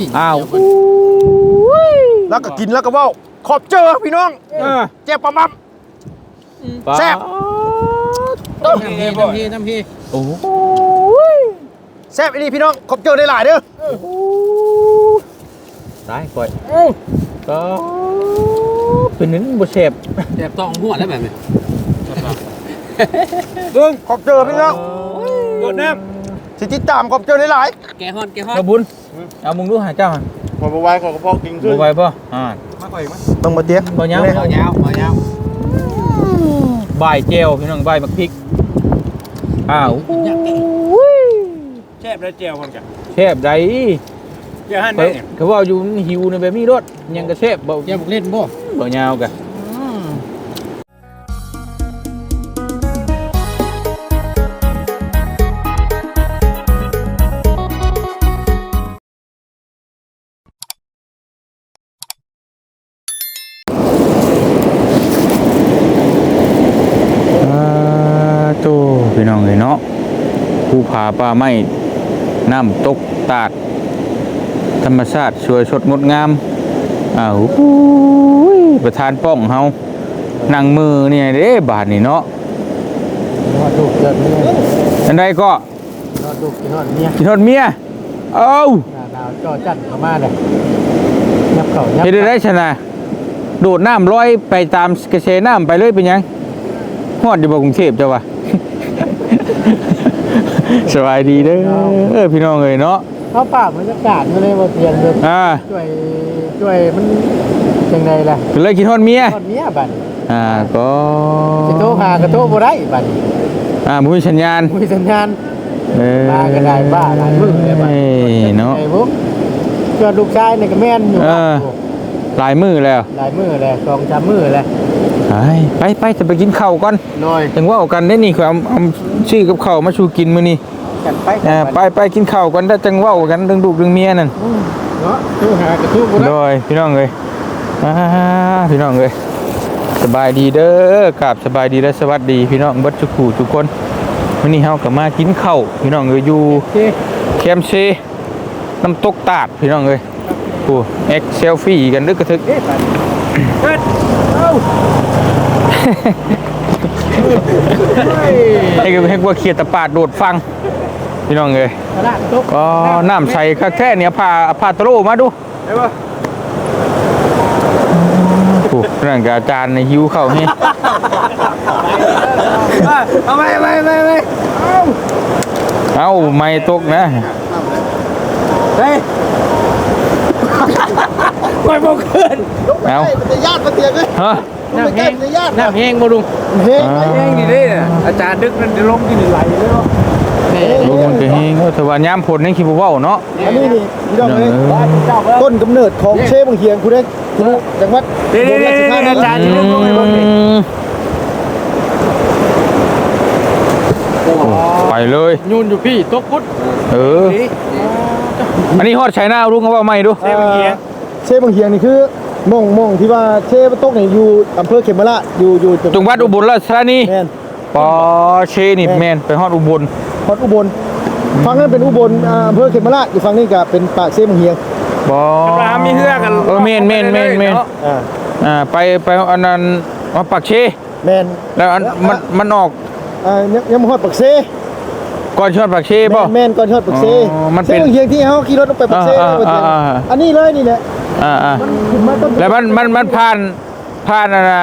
นี่อ้าวแล้วก็กินแล้วก็เว้าขอบเจอพี่น้องเออเจ็บปะมับแซ่บน้ำพีน้ำพีน้ำพีโอ้โหแซ่บอีนี่พี่น้องขอบเจอได้หลายเด้อตายก่อยก็เป็นนึงบ่เชฟแซ่บต้องหัวแล้วแบบนี้เบิ่งขอบเจอพี่น้องโดดน้ำ สิติดตามขอบเจอได้หลายแกฮอนแกฮอนกระบุญเอามึงดูหาเจ้าหั่นพอมาไว้ของกระเพาะกินขึ้นบ่ไหวป่ะอ่าต้องมาเตี้ยบ่ยาวเอายาวเอายาวบ่ายเจลพี่น้องบ่ายมักพริก อ้าวแช่บแล้วเจียวคนกันเชฟใดเจียวหั่นเขาได้เนี่ยเขาว่าอยู่หิวในแบบนี้รถยังกระเชฟบ่แกบุกเล่นบ่บ่ยาวกะ ผาป่าไม้น้ำตกตาด ธรรมชาติสวยสดงดงามอ้าวหูยประธานป้องเฮานั่งมือเนี่ยเด้บาทนี่เนาะนอดดูเกิดเมียอันใดก็นอดดูกินนอดเมียกินทอดเมียเอ้าหน้าดาวจ่อจัดเข้ามาเลยยับเข่ายับเฮ็ดได้ได้ชนะโดดน้ำลอยไปตามกระแสน้ำไปเลยเป็นหยังฮอดอยู่บ่กรุงเทพจ้าวะ สบายดีเด้อเออพี่น้องเอ้ยเนาะเขาป่าบรรยากาศมาเลยว่าเตียงเลยอ่าช่วยช่วยมันยังไงล่ะก็เลยกินทอดเมียนอดเมียบัดอ่าก็จะโทรหากระโทรบ่ได้บัดอ่าบ่มีสัญญาณมีสัญญาณเออบ้าก็ได้บ้าหลายมื้อเลยบัดเอ้ยเนาะไอ้บุ๊กเพื่อนลูกชายนี่ก็แม่นอยู่เออหลายมือแล้วหลายมื้อแล้วสองสามมื้อแล้ว ไปไปไปจะไปกินข้าวก่อนน้อยถึงว่าเอากันได้นี่คือเอาเอาชื่อกับข้าวมาชูกินมื้อนี้กันไปอ่าไปไปกินข้าวกันได้จังเว้ากันเรื่องลูกเรื่องเมียนั่นเนาะโทรหากระโทรบ่ได้โดยพี่น้องเอ้ยอ่าพี่น้องเอ้ยสบายดีเด้อกราบสบายดีและสวัสดี พี่น้องเบัดทุกคู่ทุกคนมื้อนี้เฮาก็มากินข้าวพี่น้องเอ้ยอยู่โอเคแคมป์เซน้ำตกตาดพี่น้องเอ้ยโอ้เอ็กเซลฟี่กันดึกกระทึก เฮ็ดเอ้าให้ก็ให้ว่าเคลียร์ตะปาดโดดฟัง พี่น้องเอ้ยก็น้ำใส่คักแท้เนี่ยพาพาตโลมาดูได้ป่ะโอ้นั่นกับอาจารย์ในหิวเข้านี่เอาไปไปไปไปเอาไม่ตกนะเฮ้ย ไปบ่ขึ้นเอ้าจะญาติมาเตียงเลยฮะน้ำแห้งญาติน้ำแห้งบ่ลุงเฮ้ยอ่า แห้งนี่เด้อาจารย์ดึกนั่นจะลงที่ไหลเลยเนาะลูกมันก็เฮงเออแต่ว่ายามผลนี่คิดบ่เว้าเนาะ อันนี้นี่พี่น้องเลยเออต้นกำเนิดของเชฟบางเฮียงคุณได้คุณจังหวัดเดี๋ยวเดี๋ยวเดี๋ยวอาจารย์อืมไปเลย ยูนอยู่พี่ตกพุทธเอออันนี้ฮอดไชน่าลุงเขาว่าไม่ดูเชฟบางเฮียง เชฟบางเฮียงนี่คือมองมองที่ว่าเชฟตกเนี่ยอยู่อำเภอเขมราชอยู่อยู่จังหวัดอุบลราชธานีแม่นปอเชนี่แม่นไปฮอดอุบลพอดอุบลฝั่งนั้นเป็นอุบลอ่าอำเภอเขมราชอยู่ฝั่งนี้ก็เป็นปากเชฟบางเฮียงบ่ปลามีเหือกันเออแม่นแม่นแม่นแม่นอ่าอ่าไปไปอันนั้นมาปักเชแม่นแล้วอันมันมันออกอ่ายังยังบ่ฮอดปากเซก่อนชอดปักเชป่ะ แม่นก่อนฮอดปากเซอ๋อมันเป็นเชฟบางเฮียงที่เฮาขี่รถลงไปปากเซอ่าแล้วไปเที่ยวอ่าอ่า อันนี้เลยนี่แหละ อ่าอ่าขึ้นมาต้นแล้วมันมันมันผ่านผ่านอันน่ะ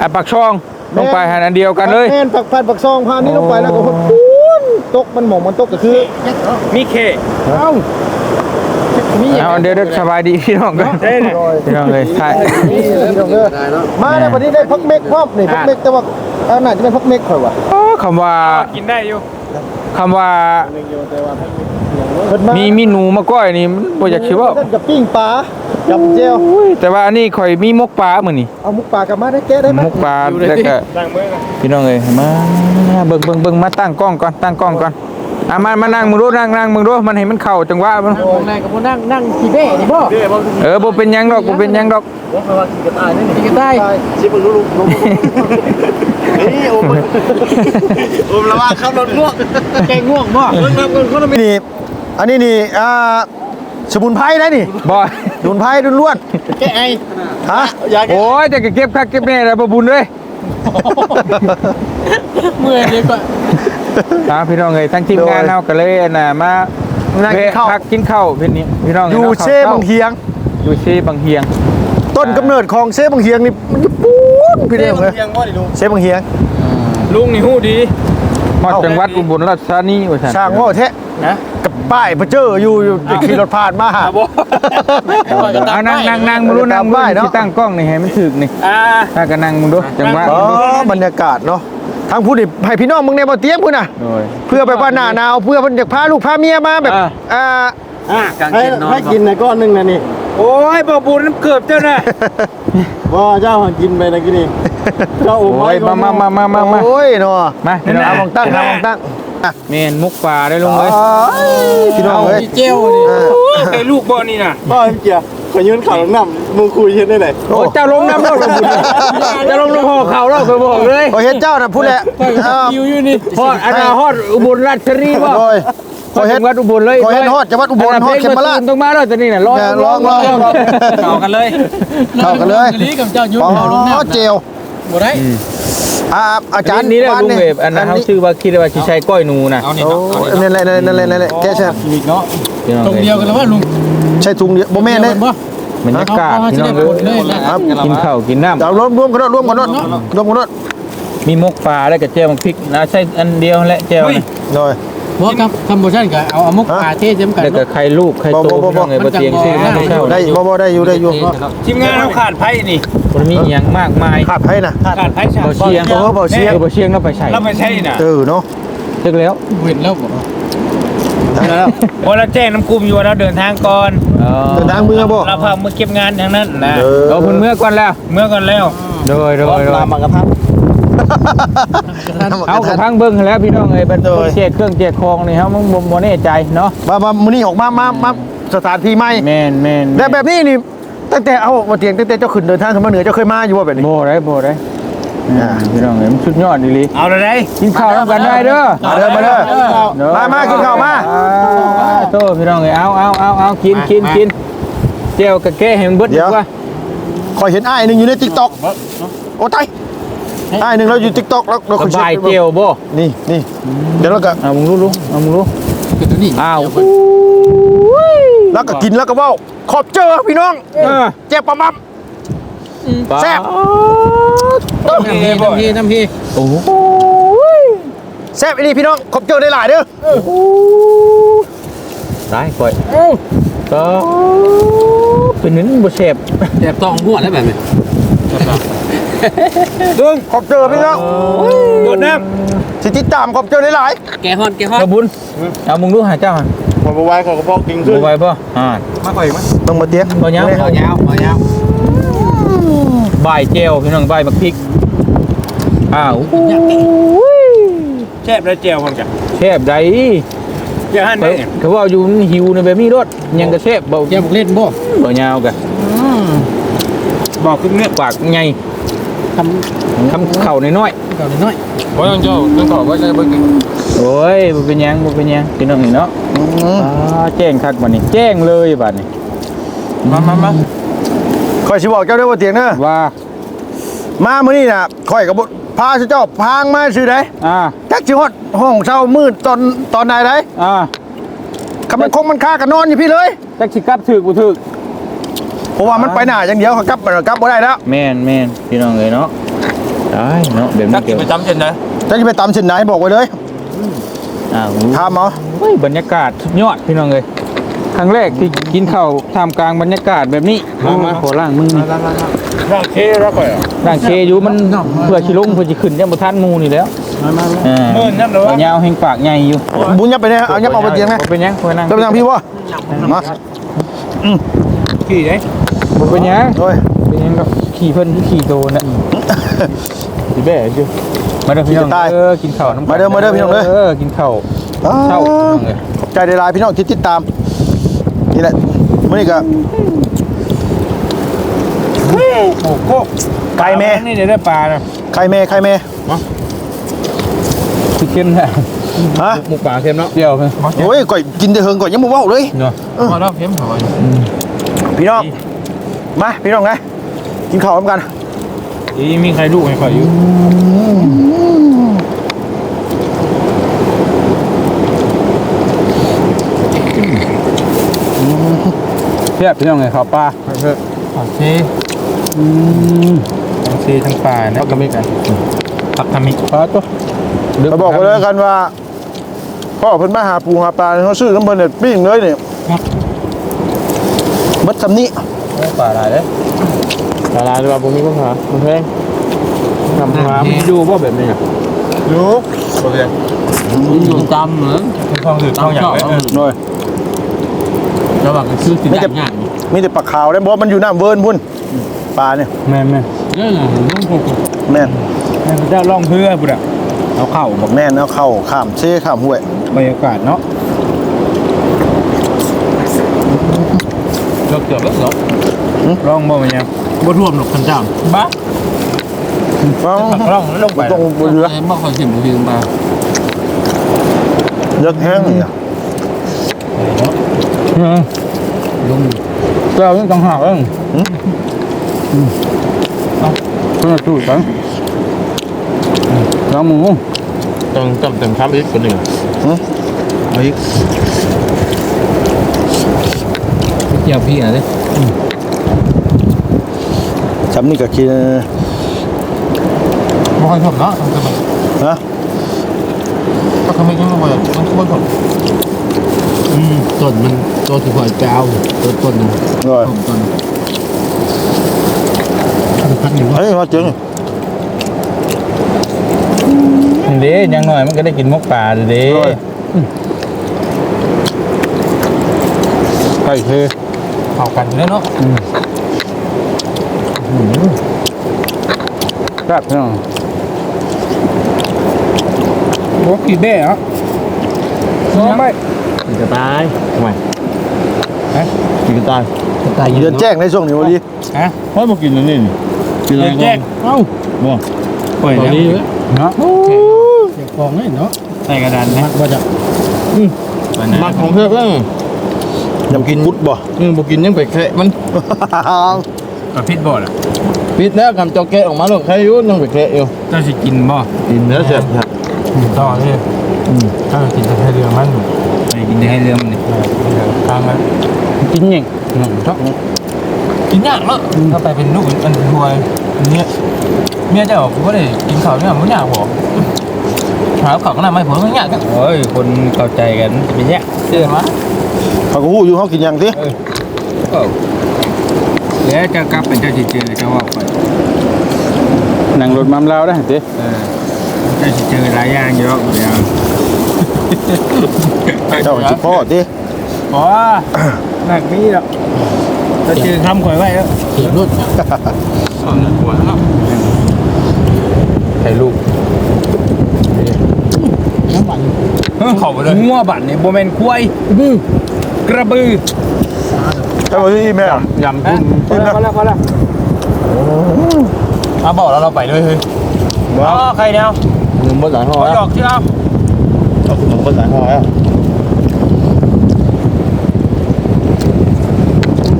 อะปักช่องลงไปหันอันเดียวกันเลยแม่นปักพันปักซองพานนี่ลงไปแล้วก็อ๋อปูนตกมันหมองมันตกก็คือมีเคเอ้ามีเอาเดี๋ยวเดี๋ยวสบายดีพี่น้องกันได้เลยพี่น้องเลยใช่นี่พี่น้องเด้อมาแล้ววันนี้ได้พักเมกพร้อมนี่พักเมกแต่ว่าเอาหน่าจะเป็นพักเมกข่อยว่ะโอ้คำว่ากินได้อยู่คำว่า เพิ่นมามีมีมีหนูมาก้อยนี่มันบ่อยากคิดว่ากับปิ้งปลากับเจลอุ้ยแต่ว่าอันนี้ข่อยมีมกปลามื้อนี้เอามุกปลากลับมาได้แก้ได้ไหมมกปลาแล้วก็ล้างมือกันพี่น้องเอ้ยมาเบิ่งเบิ่งเบิ่งมาตั้งกล้องก่อนตั้งกล้องก่อนอะมามานั่งมึงดูนั่งนั่งมึงดูมันให้มันเข้าจังหวะมันวงในกับพนั่งนั่งขี่เบ้นี่บ่เดี๋ยวบอกเออบ่เป็นหยังดอกบ่เป็นหยังดอกขี่กระต่ายนี่ขี่กระต่ายชิบลูกลูกนี่โอ้มโอ้มระวังเข้ารถง่วงแกง่วงบ่เพิ่งรับเงินคนละนี่ อันนี้นี่อ่าสมุนไพรได้นี่บ่สมุนไพรล้วนแกไอๆฮะอยากโอ้ยแต่ก็เก็บคักเก็บแน่แล้วบ่บุญเด้ยเมื่อยเลยก็ตามพี่น้องเอ้ยทั้งทีมงานเฮาก็เลยอันน่ะมานั่งกินข้าวแวะพักกินข้าวพี่นี่พี่น้องอยู่นาะเชบางเฮียง อยู่เชบางเฮียง ต้นกำเนิดของเชบางเฮียงนี่มันจะปูนพี่เรีเด้ยงงเลยเรียงว่าดิลุงเชบางเฮียงลุงนี่ฮู้ดี ฮอดจังหวัดอุบลราชธานีว่าซั่นช่างโง่แท้นะกับป้ายพระเจ้าอยู่อยู่ขี่รถผ่านมาหาบ่เอานั่งนั่งนั่งมึงดูนั่งมึงตามป้ายเนาะสิตั้งกล้องนี่ให้มันถึกนี่อ่าถ้าก็นั่งมึงดูจังหวะอ๋อบรรยากาศเนาะทางผู้นี่ให้พี่น้องมึงในบ่เตรียมพุ่นน่ะโดยเพื่อแบบว่าหน้าหนาวเพื่อเพิ่นอยากพาลูกพาเมียมาแบบอ่า อ่า อะกางให้เกงนอนให้กินในก้อนหนึงนะนี่โอ้ยบ่บุญน้ำเกือบเจ้าน่ะ ว่าเจ้าหันกินไปนะกินนี่ เจ้าโอ้โอ้ยมามามามามามาโอ้ยเนาะมาพี่น้องหามองตั้งหามองตั้งอะแม่นมุกป่าได้ลงเลยอ๋อพี่น้องเอ้ยเจลนี่เคยลูกบ่นี่น่ะบ้าเกียร์ขอยืนข่าวน้ำมึงคุยเช่นได้ไหนโอ้เจ้าลงน้ำแล้วบ่บุญเจ้าลงน้ำห่อเขาแล้วเคยบอกเลยขอเห็นเจ้าน่ะพูดแหละเอ่อคิวอยู่นี่ฮอดอันน่ะฮอดอุบลราชธานีบ่โดยขฮออดเห็จันงหวัดอุบลเลยขอเห็นฮอดจังหวัดอุบลฮอดเขมราชต้องมาแล้วตอนนี้น่ะร้องเนี่ยร้องร้องร้องเข้ากันเลยเข้ากันเลยลีกับเจ้ายุ่งอ๋อเอาลงน้ำเจล บ่ได้ อ่าอาจารย์นี่แหละบ้าลุงยเวฟอันนั้นเขาชื่อว่าคิดว่าสิใช้ก้อยหนูน่ะเอานี่โอ้เนาะเอายนี่นั่นแหละนั่นแหละนั่นแหละแกใช่อีกเนาะพี่น้องตรงอ้เดียวกันแล้วว่าลุงใช่ถุงเดียวบ่แม่นเด้บ่บรรยากาศเอาพี่น้องเอาจะได้ผลเลยนะครับ กินข้าวกินน้ำเดี๋ยวรวมรวมกันเนอะรวมกันเนอะรวมกันเนอะมีมกปลาแล้วก็เจียวมักพริกนะใช่อันเดียวแหละเจียวนี่หน่อย บ่ครับคำโบชันก็เอาเอามุกปลาเทศจำกันแล้วก็ไข่ลูกไข่โตบ่บ่บ่ พี่น้องไอ้บ่เตียงชื่อมันจะบ่ไม่เข้าได้บ่บ่ได้อยู่ได้อยู่ทีมงานเราขาดไผ่นี่มันมีอหย่างมากมายขาดให้นะ ขาดไผ่บ่เชียงเออบ่เชียง ออบ่เชียงเราไปใส่เราไม่ใช่น่ะเออเนาะตึกแล้วเห็นแล้วบ่พอเราแจ้งน้ำกลุ่มอยู่ว่าเราเดินทางก่อนเออเดินทางเมืองบ่เราพามาเก็บงานอย่างนั้นนะเออเอาเพิ่นเมื่อก่อนแล้ว เมื่อก่อนแล้วโดยโดยโดย ลามมากระทับ เอากระทั่งเบิ่งให้แล้วพี่น้องเอ้ยเป็นโดยเจ็ดเครื่องเจ็ดคองนี่เฮามึงบ่บ่แน่ใจเนาะมามามื้อนี้ออกมามามาสถานที่ใหม่แม่นแม่นแต่แบบนี้นี่ตั้งแต่เอาบ่เตียงตั้งแต่เจ้าขึ้นเดินทางขึ้นมาเหนือเจ้าเคยมาอยู่บ่แบบนี้บ่ได้บ่ได้อ่าพี่น้องเอ้ยมันสุดยอดดีหลีเอาเลยได้กินข้าวนำกันได้เด้อมาเด้อมาเด้อเด้อมามากินข้าวมาอ่โตพี่น้องเอ้ยเอาเอาเอาเอากินกินกินเจียวกะแก้ให้มันเบิดดีกว่าคอยเห็นอ้ายหนึงอยู่ใน TikTok โอ้ตาย อ้ายหนึงเราอยู่ TikTok แล้วเราสคนบายเจียวบ่นี่นี่เดี๋ยวเราก็เอามึงรู้รู้เอามึงรู้คือตัวนี้อ้าวแล้วก็กินแล้วก็เว้าขอบเจอพี่น้องเออเจ็บปะมับแซ่บน้ำพีน้ำพีน้ำพีโอ้โหแซ่บอีนี่พี่น้องขอบเจอได้หลายเด้อตายก่อยก็เป็นนึงบ่แซ่บแสบต้องหัวแล้วแบบนี้ ดึงขอบเจอพี่น้องโดดน้สิติดตามขอบเจอได้หลายแกฮอนแกฮอนกระบุญเอามึงรู้หาเจ้าหั่นผมไปไว้ขอกระบอกกินขึ้นบ่ไหวบ่อ่ามาข่อยมั้ยต้องมาเตี้ยบ่ยาวเอายาวเอายาวบ่ายเจียวพี่น้องบ่ายบักพริกอ้าวำแช่บแล้วเจียวคนกันแซ่บใดเจียวหั่นเขาได้เนี่ยเขาว่าอยู่มันหิวในแบบนี้รถยังกระแซ่บบ่แกบอกเล่นบ่บ่ยาวกะบอกขึ้นเนื้อปากใหญ่ ทคำเข่าน้อยำเก่าน้อยเพราะต้องเจ้าต้องขอว่าจะเบิ่งกินๆโอ้ยบ่เป็นหยังบ่เป็นหยังพี่น้องเห็นเนาะอ่าแจ้งคักบัดนี้ แจ้งเลยบัดนี้มามามาคอยสิบอกเจ้าได้ว่าเตียงเด้อว่ามามื้อนี้น่ะคอยกับพาเจ้าพางมาซื่อใดอ่าจักสิฮอดห้องเช้ามืดตอนตอนใดไดอ่าคำมันคงมันค่ากันนอนอยู่พี่เลย จักสิกลับถึกบ่ถึก เพราะว่ามันไปหน้าอย่างเดียวเขากลับกลับบ่ได้แล้วแม่นแม่นพี่น้องเอ้ยเนาะได้เนาะแบบนันี้กกิเกี่นยวประจำเช่นนะจะสิไปตามเส้นไหนบอกไว้เลยอ้าวถามเอาเฮ้ยบรรยากาศสุดยอดพี่น้องเอ้ยครั้งแรกที่กินข้าวท่ามกลางบรรยากาศแบบนี้มาขอล้างมือนี่ร่างเคแล้วก่อยอะร่างเคอยู่มันเพื่อชิลงเพื่อจะขึ้นยังบ่ทันหมูนี่แล้วเออเมื่อนั่นเหรอวะยาวแห่งปากใหญ่อยู่บุญยับไปเนี่ยเอายับเอาไปเตียงนะบ่เป็นหยังบ่เป็นหยังเริ่มทางพี่วะมา ขี่ได้บ่เป็นหยังโอ้ยเป็นหยังดอกขี่เพิ่นคือขี่โดนน่ะสิแบ่อยู่มาเด้อพี่น้องเออกินข้าวน้ำกันมาเด้อมาเด้อพี่น้องเด้อเออกินข้าวเช้าพี่น้องเอ้ยขอบใจได้หลายพี่น้องที่ติดตามนี่แหละมื้อนี้ก็โอ้โหไก่แม่นี่เดี๋ยวได้ปลานะไข่แม่ไข่แม่สิเข้มแท้ฮะหมูป่าเค็มเนาะเดียวเพิ่นโอ้ยก่อยกินแต่เฮิงก่อยยังบ่เว้าเลยเนาะพอแล้วเค็มหอย พี่น้อง มาพี่น้องนะกินข้าวพร้อมกันอีมีใครลูกให้ข่อยอยู่เทียบพี่น้องไงข้าวปลาโอเคทั้งซีทั้งป่านะก็ไม่กันพักทำมิปลาตัวเราบอกไว้เลยกันว่าพ่อเพิ่นมาหาปูหาปลาเขาซื้อน้ำเพิ่นเนี่ยปิ้งเลยเนี่ย บัดซำนี้ป่าอะไรเด้ละลายด้วยผมมีปัญหาโอเคทำงานมีดูว่าแบบนี้อะอยู่โอเคอยู่จำเหมือนเป็นคลองถือคลองอย่างไรหน่อยระหว่างกันคือติดอย่างอย่างมีแต่ปลาขาวได้บ่มันอยู่น้ำเวิร์นพุ่นปลาเนี่ยแม่นแม่นเรื่องของผมผมแม่นพระเจ้าล่องเพื่อบุตรเอาเข้าบอกแม่นเอาเข้าข้ามเซ่ข้ามห้วยบรรยากาศเนาะ เกือบเกือบแล้วเหรอล่องบ่มันยังบ่ท่วมหรอกคันจ้างบ้าเอ้าล่องแล้วลงไปตรงบนเรือบ่ค่อยสิบนาทีมาเลือกแห้งเนี่ยลุงเจ้านี่ต่างหากเองเพิ่นตู้ตังน้ำหมูต้องจำเต็มครับอีกคนหนึ่งเอาอีก เกี่ยวพี่อะไรจำนี่ก็กินบ่ค่อยชอบเนาะทำกันฮะก็ทำไมยังบ่มันก็บ่ชอบอืมต้นมันตัวที่คอยแปลวตัวต้นนึงหน่อยต้นต้นพักอยู่เฮ้ยมาจึงเด้ยังหน่อยมันก็ได้กินมกป่าเด้ไก่เท เข้ากันแล้วเนาะครับพี่น้องโอ้กี่เบ้เหรอน้องไม่จะตายทำไมฮะจะตายจะตายเดือนแจ้งในช่วงนี้วันนี้ฮะเพราะบ่กินแล้วนี่กินอะไรแจ้งเอ้าบ่ปล่อยตอนแล้วนี้เนาะเก็บของให้เนาะใส่กระดานนะบ่จะมักของเพื่อนเพิ่ง ยำกินมุดบ่อืมบ่กินยังไปแคะมัน กับพิษบ่อล่ะปิดแล้วกำเจ้าแกะออกมาแล้วใครอยู่ยังไปแคะอยู่เจ้าสิกินบ่กินแล้วเสร็จต่อเลยถ้ากินจะให้เรือมันไม่กินจะให้เรือมันนี่กลางมันกินยังกินยากเนาะถ้าไปเป็นลูกอันรวยเนี่ยเมียเจ้าก็ได้กินข้าวเนี่ยมันยากบ่หาข้าวก็น่าไม่ผลมันยากกันโอ้ยคนเข้าใจกันเป็นยากเชื่อมั้ย เขาก็หู้อยู่เขากินหยังสิแล้วจะกลับเป็นเจ้าจิเจอเจ้าว่าไปนั่งรถมามลาวได้เด้เออเจ้าจิเจอหลายอย่างเยอะเดียวเจ้าสิพ่อสิอ๋อหนักนี่หรอกจะเจอคำข่อยไว้แล้วเขียนรถสอนหัวเนาะให้ลูกน้ำมันเขาไปเลยงัวบัตรนี่โบแมนควายบือ กระบือเจ้าที่แม่ยำพุ่มพอแล้วพอแล้วพอแล้วเอาบอกแล้วเราไปด้วยเฮ้ยอ๋อใครเนี่ยนมบดหลายห่อขอหยแล้วอกที่เอานมบดหลายห่อแล้ว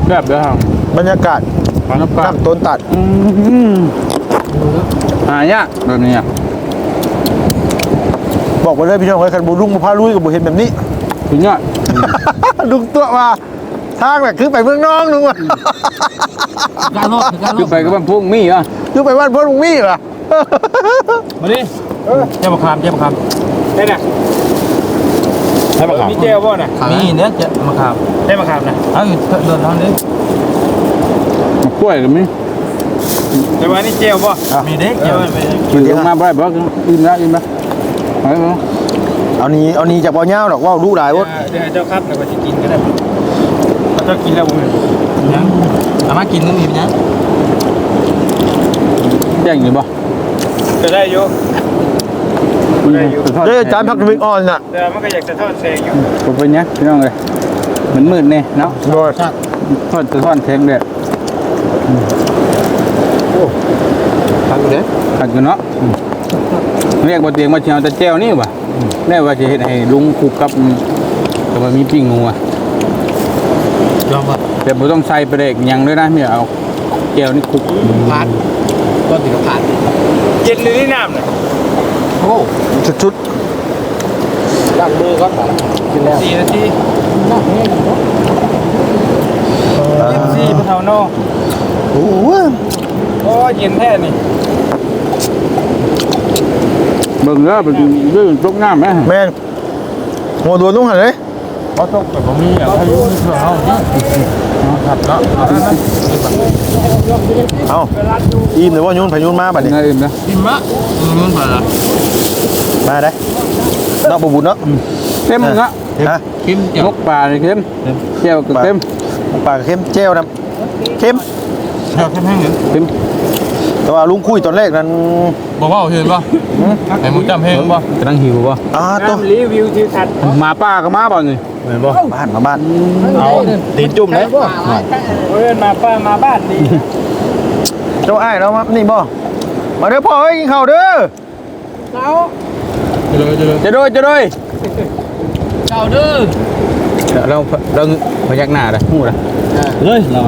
แบบเด้อครับบรรยากาศน้ำปลาน้ำต้นตัดหายากแบบนี้อะบอกไปเลยพี่น้องไว้คันบุลุงมาพาลุยกับบุเห็นแบบนี้ถึงอะ ลุงตัวมาทางแบบคือไปเมืองน้องลุงว่ะการรถการรคือถไปกับบ้านพวกมีอะคือไปบ้านพ่อลุงมี่ว่ะมาดิเจ้าบักคามเจ้าบักคามได้น่ะให้มาขับมีเจ้าบ่น่ะมีเนี่ยเจ้าบักคามได้บักคามนะเอาอยู่เดินทางนี้มากล้วยก็มีแต่ว่านี่เจ้าบ่มีเด็กเจ้ากินลงมาบ่ได้บ่อิ่มแล้วอิ่มแล้วไปบ่ เอานี้เอานี้จากบ่อเน่าดอกว่าลูกหลายว่าเดี๋ยวเจ้าครับแล้วก็จะกินก็ได้เขาจะกินแล้วบ่ยังอามากินก็มีนะแจ้งอยู่บ่จะได้อยู่ได้อยู่เด้อจานพักวิกออนน่ะแต่มันก็อยากจะทอดแซงอยู่บ่เป็นหยังพี่น้องเอ้ยมันมืดแน่เนาะโดยทอดจะทอดแทงแดดทางกูเด้ขัดกันเนาะเรียกบ่เตียงมาเชียวแต่แจ้วนี่บ่เแน่ว่าจะเฮ็ดให้ลุงคลุกกับกับมันมีปิ้งงูอะยอมป่ะแต่บ่ต้องใส่ประเด็กหยังด้วยนะเนี่ยเอาแก้วนี่คลุกผ่านต้นถึงกับผ่านเย็นเลยนี่น้ำน่ะโอ้ชุดดังมือก่อนป่ะกินแล้วสี่นาทีน่าแห้งเนาะยี่สิบสี่พะเทาโนๆโอ้โหโอ้เย็นแท้นี่ เบิ่งแล้วเป็นเรื่องตกน้ำไหมแม่นหัวโดนลุงหันเลยเพราะตกแบบบ่มีอะถ้าอยู่ในเครื่องเฮาเนี่ยครับเนาะเอาแล้วนะเอาอิ่มเลยว่ายุ่นพายุนมาบัดนี้ไงอื่นนะดิมะมันผ่านละมาได้นอกบบุญเนาะเข้มเนาะฮะกินนกปลานี่เข้มแก้วก็เข้มปลากเข้มเจลนะเข้มแถวแค่แห้งเลยเข้ม แต่ว่าลุงคุยตอนแรกนั้นบอกว่าเห็นป่ะไอ้มึงจำเพลงป่ะกำลังหิวป่ะอ่าตัวรีวิวทิวทัศน์มาป้าก็มาบ่นี่เหมือนบ่บ้านมาบ้านเอาตีนจุ่มเลยเฮ้ยมาป้ามาบ้านดีเจ้าอ้ายเรามานี่บ่มาเด้อพ่อเอ้ยกินข้าวเด้อเลยเลยจะโดยจะโดยเจ้าเด้อเราเราพยักหน้าละหูละเลยเรา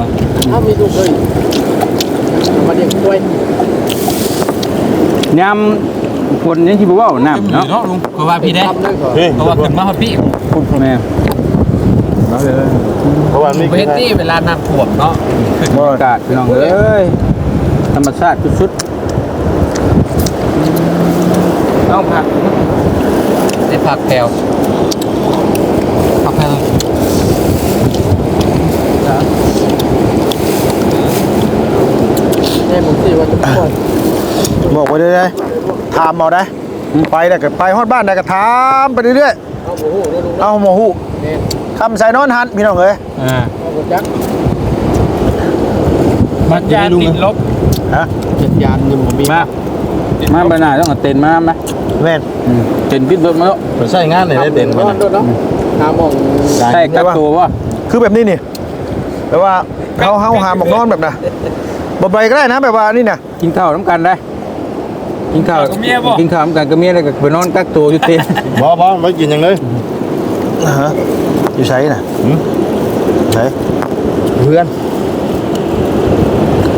ถ้ามีลูกเลย มาเลี้ยงกล้วยยำคนยังที่บ่เว้าน้ำเนาะเนาะลุงเพราะว่าพี่ได้ทำได้ก่อนเพราะว่าขึ้นมาพอพี่พูดแม่เพราะว่านี่เวทีเวลาน้ำท่วมเนาะบรรยากาศพี่น้องเอ้ยธรรมชาติสุดต้องผักได้ผักแถวผักแถว แม่ผมสิว่าจะปล่อย บอกไปเรื่อยๆถามเอาได้ ไปได้ก็ไปฮอดบ้านได้ก็ถามไปเรื่อยเอาโอ้โหแล้วลุงๆเอาหมอหูเนี่ยคำใส่นอนหันพี่น้องเอ้ยๆอ่าเอาหมดจักมันยาติดลบฮะเจ็ดยานยังบ่มีมามาบรรณาต้องเอาเต็นท์มาไหมแม่นอืมเต็นท์ปิดรถมาแล้วใช้งานไหนได้เด่นบ่บ่ได้เนาะหาหมองใช่กักตัววะคือแบบนี้นี่แปลว่าเขาเฮาหาหมอกนอนแบบน่ะ บ่ไปก็ได้นะแบบว่านี่น่ะกินข้าวน้ำกันได้ กินข้าวกินข้าวน้ำกันกับเมียแล้วก็ไปนอนกักตัวอยู่เต็นท์บ่บ่ไม่กินอย่างเลยฮะอยู่ใช้น่ะใช้เพื่อน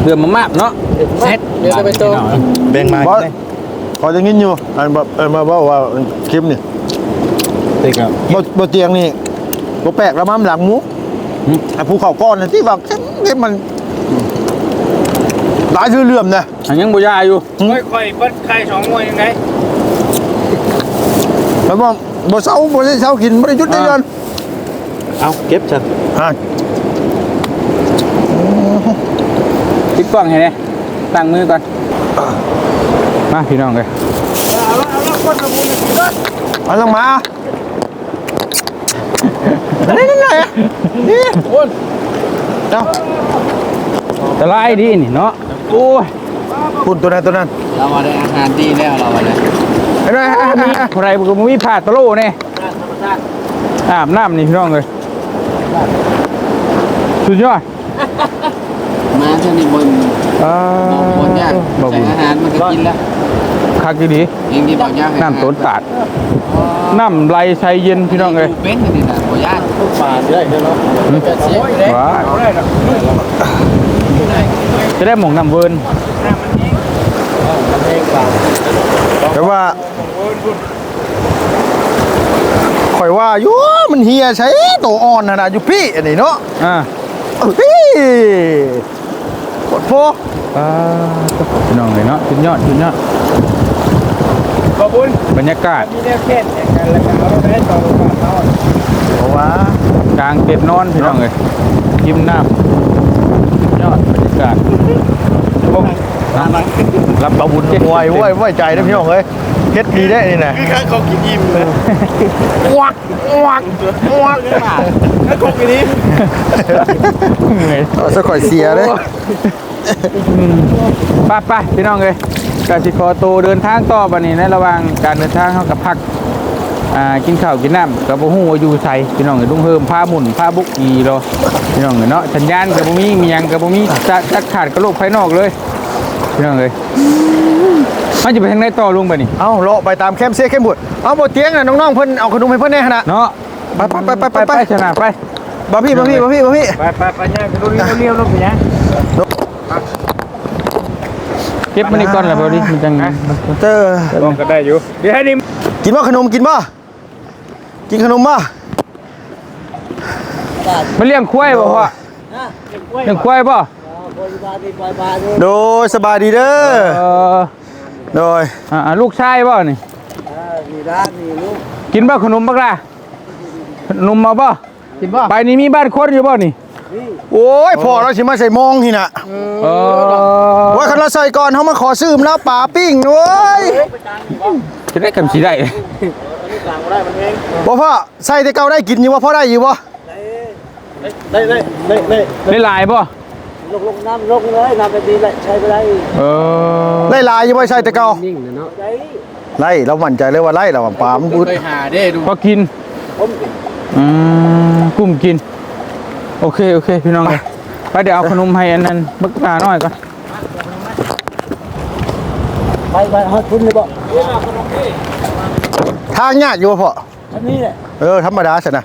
เพื่อนมามากเนาะเซ็ตเดี๋ยวจะไปโตแบ่งมาบอสได้ขอจะงินอยู่อันแบบเออมาบอกว่าคลิปนี่ติครับบ่บ่เตียงนี่บ่แปลกแล้วมั้งหลังหมูไอ้ภูเขาก้อนน่ะที่ว่าเข้มเข้มมันห ลายชื่อเลื่อมนะอันยังบ่ยาอยู่ค่อยๆเปิดไข่สองมวยยังไงแล้วบ่บ่เช้าบ่ได้เช้ากินบ่ได้หยุดได้เดือนเอาเก็บฉันอะติดกล้องให้แน่ตั้งมือก่อนมาพี่น้องเลยเอาลงมาอันนี้นี่ไหนอะนี่คุณเอ้าแต่ละไอ้ดีนี่เนาะ โอ้ยคุณตัวนั้นตัวนั้นเรามาได้อาหารดีแล้วเรามาได้เห็นไหมอะอะอะใครก็บ่มีผ้าตะโลเนี่ยอาบน้ำนี่พี่น้องเลยสุดยอดมาชนิดบนอ่าบอกบนยากบ่แต่บุญอาหารมันก็กินแล้วคักดีเองที่บอกยากน้ำต้นตาดน้ำไหลใสเย็นพี่น้องเลยเป็นนี่นะบ่ยากทุกปาได้เนาะจะเสียได้ว้า จะได้หมองน้ำเวิร์นแต่ว่าข่อยว่าอยู่มันเฮียใช้ตัวอ่อนน่ะนะอยู่พี่อันนี้เนาะอ่าเอ้ยพี่กดโพอ่าพี่น้องเลยเนาะสุดยอดสุดยอดขอบคุณบรรยากาศมีแนวแค่แข่งกันแล้วกันเอาไปให้ต่อลงมาเขาเพราะว่ากลางเต็นท์นอนพี่น้องเลยกิมน้ำ ยอดบรรยากาศโอ้รับเบาบุญเจ็ดไว้ไว้ไว้ใจนะพี่น้องเอ้ยเฮ็ดดีได้นี่นะคือข้างเขากินอิ่มเลยวักวักวักถ้าคงกินนี้เหนื่อยเอาสักข่อยเสียเลยไป้าป้าพี่น้องเลยกสิคอโตวเดินทางต่อบันนี้ในระหว่างการเดินทางเขากับพัก อ่ากินข้าวกินน้ำกับบ่ฮู้ว่าอยู่ใส่พี่น้องเอ้ยลุงเพิ่มผ้าหมุนผ้าบุกอีโลพี่น้องเอ้ยเนาะสัญญาณกับบ่มีมีหยังกับบ่มีจะจะขาดกระโลกภายนอกเลยพี่น้องเอ้ยมันจะไปทางไหนต่อลุงไปนี่เอาเลาะไปตามแคมป์เซ่แคมป์บุดเอาบ่เตียงน่ะน้องๆเพิ่นเอาขนมให้เพิ่นแน่ขนาดเนาะไปไปไปไปไปไปชนะไปบ่พี่บ่พี่บ่พี่บ่พี่ไปไปไปย่างกันเรียวเรียวลงไปย่างเก็บมันนี่ก่อนแหละพอดีมันจังเจอลงก็ได้อยู่เดี๋ยวให้ดิมกินบ่ขนมกินบ่ กินขนมบ่มันเลี้ยงควายบ่พ่อเลี้ยงควายบ่โดยสบายดีเด้อเออโดยอ่าลูกชายบ่นี่กินบ่ขนมบักล่ะขนมมาบ่กินบ่ไปนี่มีบ้านคนอยู่บ่นี่โอ้ยพ่อเราสิมาใส่มองนี่น่ะเออว่าคันเราใส่ก่อนเฮามาขอซื้อมแล้วป่าปิ้งโอ้ยจะได้กันสิได้ บ่พ่อใส่แต่เก่าได้กินอยู่บ่พ่อได้อยู่บ่ได้ได้ได้ได้ได้หลายบ่ลงลงน้ำลงเลยน้ำไปดีเลยใช้ไปได้เออไล่ลายอยู่บ่ใส่แต่เก่านิ่งเลยเนาะได้ไล่เรามั่นใจเลยว่าไล่เราป่ามันบุดเคยหาเด้ดูพอกินผมอืมกุ้มกิน โอเคโอเคพี่น้องเลยไปเดี๋ยวเอาขนมให้อันนั้นบักตาหน่อยก่อนไปไปฮอดคุณเลยบ่ ทางยากอยู่บ่พ่ออันนี้แหละเออธรรมดาสินะ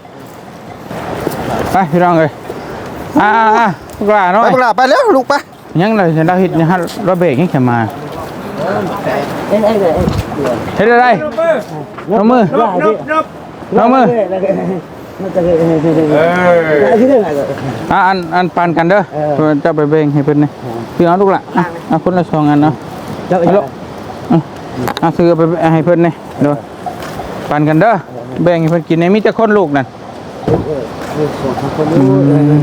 ไปพี่น้องเลยอ่าอ่าอ่าบักตาหน่อไปยพวกเราไปแล้วลูกไปยังเลยฉันเราเห็ดยังฮัเราเบรกยังแค่มาเอ้ยเอ้ยเอ้ยเห็ดอะไรน้องมือได้ดิน้องมือมันจะเฮ้ยเฮ้ยเฮ้ยเฮ้ยได้ที่ไหนก็ อ่าอันอันปานกันเด้อเพื่อนจะไปเบ่งให้เพิ่นนี่พี่เอาลูกละอะเอาคนละสองอันเนาะเจ้าฮัลโหลอะอะซื้อไปให้เพิ่นนี่เด้อ ปานกันเด้อแบ่งให้เพิ่นกินในมีแต่คนลูกนั่นคน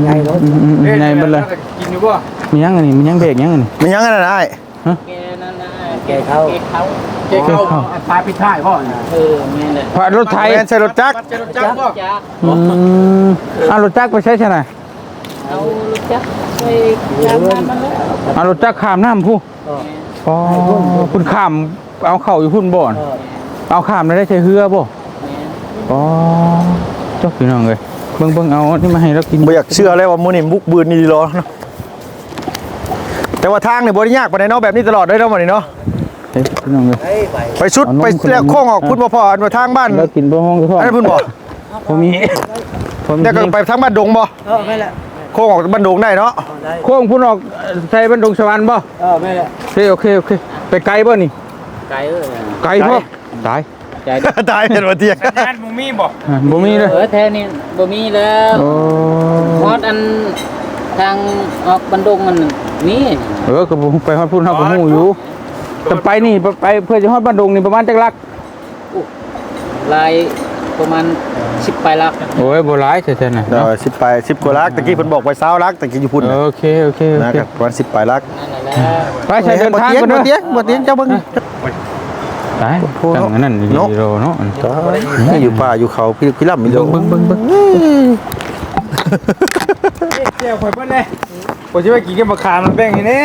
ไงเนาะอืมอืมอืมในเบิดเลยกินอยู่บ่มียังอันนี้มียังเบรกยังอันนี้มียังไงนะไอ้แกเขาแกเจ๊เข้าตายปิดท้ายพ่อน่ะพอรถไทยแมนใส่รถจักรจะรถจักรบ่อืมเอารถจักรไปใช้ใช่ไหมเอาลูกจักรไปยามน้ำมันเลยเอารถจักรข้ามน้ำผู้อ๋อคุณข้ามเอาเข่าอยู่พุ่นบ่อน เอาข้ามแล้วได้ใช้เรือบ่อ๋อเจ้าพี่น้องเลยเบิ่งเบิ่งเอาที่มาให้เรากินบ่อยากเชื่อเลยว่ามื้อนี้บุกบืนนี่ดีรอเนาะแต่ว่าทางนี่บ่ได้ยากปานใดเนาะแบบนี้ตลอดเลยเนาะมื้อนี้เนาะเฮ้ยพี่น้องเลยเฮ้ยไปไปสุดไปแลกโค้งออกพุ่นบ่พออันว่าทางบ้านเรากินบ่ห้องก็พออันนั้นพุ่นบ่ผมมีผมมีแล้วก็ไปทางบ้านดงบ่เออไม่ละโค้งออกบ้านดงได้เนาะ ได้โค้งพุ่นออกใส่บันดงสวรรค์บ่เออไม่ละโอเคโอเคโอเคไปไกลบ่นี่ ไกลเออไกลพ่อตายตายเป็นว่าเตียงงานมึงมีบ่อะบ่มีเลยเออแท้นี่บ่มีแล้วโอ้ฮอดอันทางออกบันดงมันมีเออก็บ่ไปฮอดพุ่นเฮาก็ฮู้อยู่แต่ไปนี่ไปไปเพื่อจะฮอดบ้านดงนี่ประมาณจักลักลายประมาณ10ไปลักโอ้ยบ่หลายแท้ๆน่ะเดี๋ยว10ไป10กว่าลักตะกี้เพิ่นบอกไป20ลักตะกี้อยู่พุ่นน่ะโอเคโอเคโอนะเคครับประมาณ10ไปลักนั่นแหละแล้วไปใช้เดินทางก่อนบ่เด้อเตียงบ่เตียงบ่เตียงเจ้าเบิ่ง ตายตั้งอันนั้นดีเนาะโรเนาะอยู่ป่าอยู่เขาพี่พี่ล่ำมีเบิ่งเบิ่งเบิ่งเบิ่งเจ้าข่อยเพิ่นเลยบ่สิไปกินกับมะขามมันแบ่งให้แน่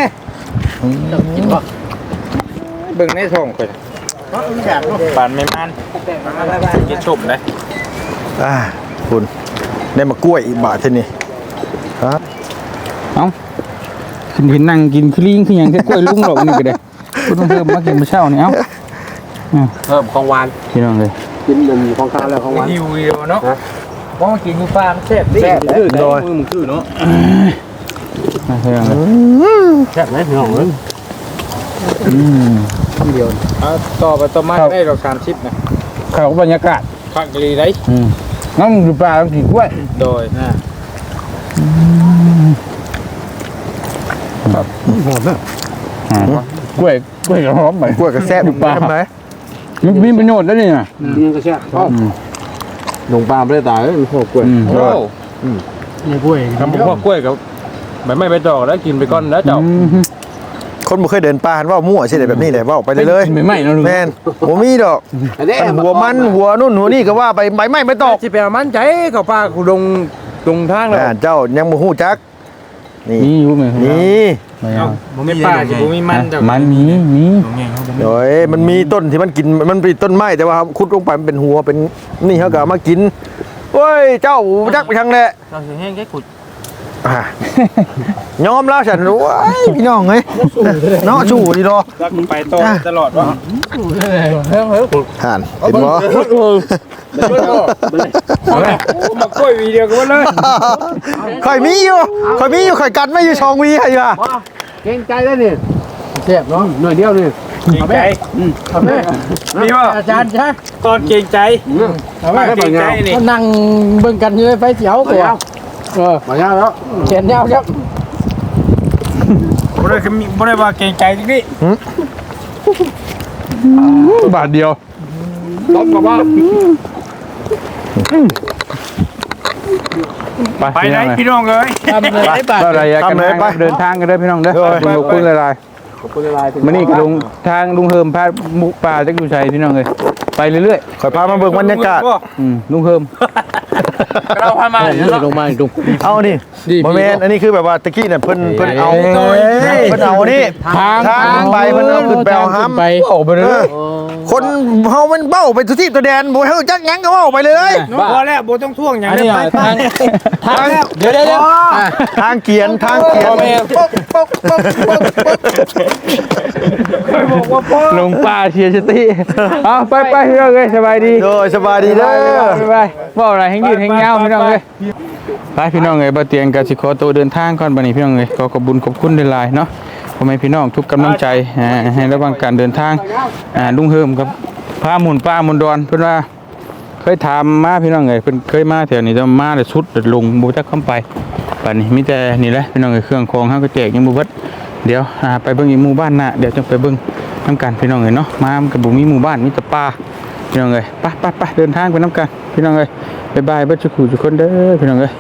เบิ่งในท้องข่อยปานไม่มันกินชมเลยอ่าคุณได้มากล้วยอีกบาทเท่านี้ครับเอ้าขึ้นเห็นนั่งกินคลีงคือหยังแค่กล้วยลุงหรอกนี่ก็ได้ คุณต้องเพิ่มมากินมื้อเช้านี่เอ้าเพิ่มของหวาน พี่น้องเลยกินนมของข้าวแล้วของหวาน หิวอีเนาะเพราะมากินอยู่ฟาร์มแซ่บดิแซ่บคือโดยมือมึงคือเนาะมาพี่น้องเลยแซ่บไหมพี่น้องเอ้ยอืมเอาต่อไปต่อมาได้ดอก30นะเข้ากับบรรยากาศพักดีได้อืมน้องอยู่ป่าต้องกินกล้วยโดยหอมนะอ่า กล้วยกล้วยก็หอมไปกล้วยกับแซ่บอยู่ป่าทำไมมันมีประโยชน์แล้วนี่น่ะกินก็แซ่บชอบหลงปลาไม่ได้ตายมันโหกล้วยอืมโอ้ในกล้วยทำพวกกล้วยกับใบไม้ใบตอกแล้วกินไปก่อนแล้วเจ้าอืมคนบ่เคยเดินป่าหันว่ามั่วใช่ไหมแบบนี้แหละว่าออกไปเลยเลยไม่ไหม้เนาะลุงแม่นหัวมีดอกอันหัวมันหัวนู่นหัวนี่ก็ว่าไปใบไม้ไม่ตอกสิไปเอามันใจเขาป้ากูดงตรงทางแล้วอ่าเจ้ายังบ่ฮู้จัก นี่นี่อยู่ไหมนี่ไม่เอาบ่มีป้าสิบ่มีมันเจ้ามันมีมีโดยมันมีต้นที่มันกินมันเป็นต้นไม้แต่ว่าขุดลงไปมันเป็นหัวเป็นนี่เขาก็เอามากินโอ้ยเจ้าจักไปทางแหละเราสิแห้งแค่ขุด ออะยอมแล้วฉันรู้ไอ้ยพี่น้องเอ้ยเนาะจู่ดีรอรักไปต่อตลอดวะห่านเห็นบ่มากล้วยวีเดียวกันเลยข่อยมีอยู่ข่อยมีอยู่ข่อยกันไม่อยู่ช่องวีให้อยู่อะเก่งใจได้นี่เจ็บเนาะหน่อยเดียวนี่เกรงใจมีว่าอาจารย์ใช่ตอนเกรงใจเอาไว้เกรงใจนี่ก็นั่งเบิ่งกันอยู่ไฟเขียวกว่า เออมายาวแล้วเขียนยาวครับบ่ได้คือมีบ่ได้ว่าเกรงใจจริงนี่บาทเดียวต้มกับว่าไปไปไหนพี่พี่น้องน้องเอ้ยทำเลยไอ้บาทเราอะไรกันไปเดินทางกันเด้อพี่น้องเด้อขอบคุณหลายขอบคุณหลายๆๆมื้อนี้ก็ลงทางลุงเฮิมพามุกป่าจักอยู่ชัยพี่น้องเอ้ยไปเรื่อยข่อยพามาเบิ่งบรรยากาศๆอืมลุงเฮิม เราพามาเดี๋ยวลงมาดูเอานี่ดีบ่แม่นอันนี้คือแบบว่าตะกี้เนี่ยเพิ่นเพิ่นเอาเอ้ยเพิ่นเอานี่ทางทางไปเพิ่นเอาขึ้นไปเอาห้ำไปโอ้ไปเลยคนเฮามันเบ้าไปทุกที่ตัวแดนบ่ให้รู้จักหยังก็เว้าไปเลยพอแล้วบ่ต้องท่วงอย่างอันนี้นี้ไปทางทางเดี๋ยวเดี๋ยวเดี๋ยวทางเกียนทางเกียนลงป่าเชียร์สติเอาไปไปพี่น้องเอ้ยสบายดีโดยสบายดีเด้อไปไปว่าอะไรแห้งยืดแห้งยาวพี่น้องเอ้ยไปพี่น้องเอ้ยบ่เตียงกับสิขอตัวเดินทางก่อนบัดนี้พี่น้องเอ้ยขอขอบคุญขอบคุณหลายๆเนาะพ่อแม่พี่น้องทุกกำลังใจอ่าให้ระหว่างการเดินทางอ่าลุงเฮิมครับพาหมุนป้าหมุนดอนเพิ่นว่าเคยถามมาพี่น้องเอ้ยเพิ่นเคยมาแถวนี้แต่มาแต่สุดแต่ลงบ่จักเข้าไปบัดนี้มีแต่นี่แหละพี่น้องเอ้ยเครื่องของเฮาก็แจกยังบ่เบิดเดี๋ยวอ่าไปเบิ่งอีกหมู่บ้านหน้าเดี๋ยวจะไปเบิ่งนํกันพี่น้องเอ้ยเนาะมามันก็บ่มีหมู่บ้านมีแต่ป่า พี่น้องเอ้ยไปไปไปเดินทางไปน้ำกัน พี่น้องเอ้ยบายบายเบิดทุกคู่ทุกคนเด้อพี่น้องเอ้ย